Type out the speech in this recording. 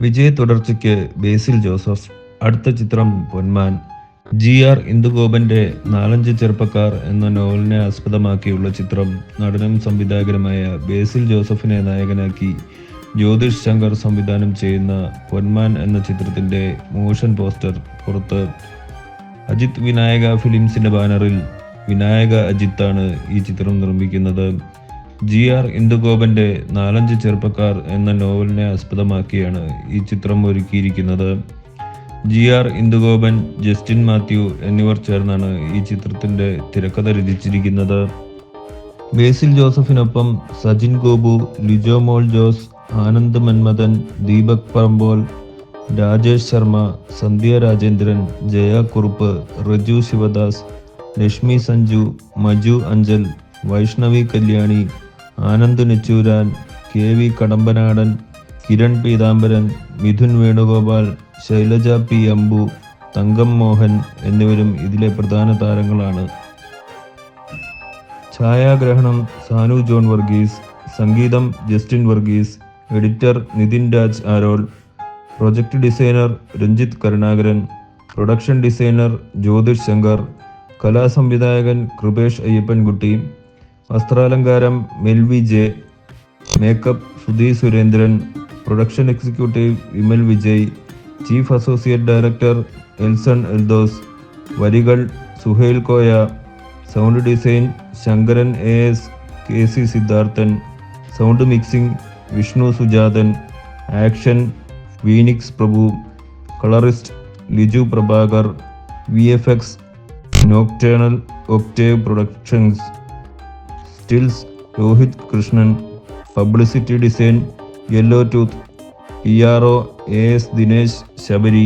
വിജയ തുടർച്ചയ്ക്ക് ബേസിൽ Joseph. അടുത്ത ചിത്രം പൊന്മാൻ. G R ഇന്ദുഗോപന്റെ നാലഞ്ച് ചെറുപ്പക്കാർ എന്ന നോവലിനെ ആസ്പദമാക്കിയുള്ള ചിത്രം നടനും സംവിധായകനുമായ ബേസിൽ ജോസഫിനെ നായകനാക്കി ജ്യോതിഷ് ശങ്കർ സംവിധാനം ചെയ്യുന്ന പൊന്മാൻ എന്ന ചിത്രത്തിന്റെ മോഷൻ പോസ്റ്റർ പുറത്ത്. അജിത് വിനായക ഫിലിംസിന്റെ ബാനറിൽ വിനായക അജിത്താണ് ഈ ചിത്രം നിർമ്മിക്കുന്നത്. ജി ആർ ഇന്ദുഗോപന്റെ നാലഞ്ച് ചെറുപ്പക്കാർ എന്ന നോവലിനെ ആസ്പദമാക്കിയാണ് ഈ ചിത്രം ഒരുക്കിയിരിക്കുന്നത്. G R Indugopan Justin Mathew എന്നിവർ ചേർന്നാണ് ഈ ചിത്രത്തിന്റെ തിരക്കഥ രചിച്ചിരിക്കുന്നത്. ബേസിൽ ജോസഫിനൊപ്പം Sajin Gopu Lijo Mol Jose Anand Manmadhan Deepak Parambol Rajesh Sharma Sandhya Rajendran Jaya Kurup Reju Sivadas Lakshmi Sanju Maju Anchal Vaishnavi Kalyani Anand Nechooran K V Kadambanadan Kiran Peethambaran Mithun Venugopal Shailaja P Ambu Thankam Mohan എന്നിവരും ഇതിലെ പ്രധാന താരങ്ങളാണ്. ഛായാഗ്രഹണം Sanu John Varghese സംഗീതം Justin Varghese editor Nithin Raj Arol project designer Ranjith Karunakaran production designer Jyothish Shankar കലാസംവിധായകൻ Kripesh Ayyappankutty വസ്ത്രാലങ്കാരം Melvy J makeup Sudhi Surendran production executive Vimal Vijay chief associate director Elson Eldhose വരികൾ Suhail Koya sound design Sankaran A S K C Sidharthan sound mixing Vishnu Sujathan action Phoenix Prabhu colourist Liju Prabhakar V F X Nocturnal Octave productions. Stills Rohit Krishnan publicity design Yellow Tooth P R O A S Dinesh Sabari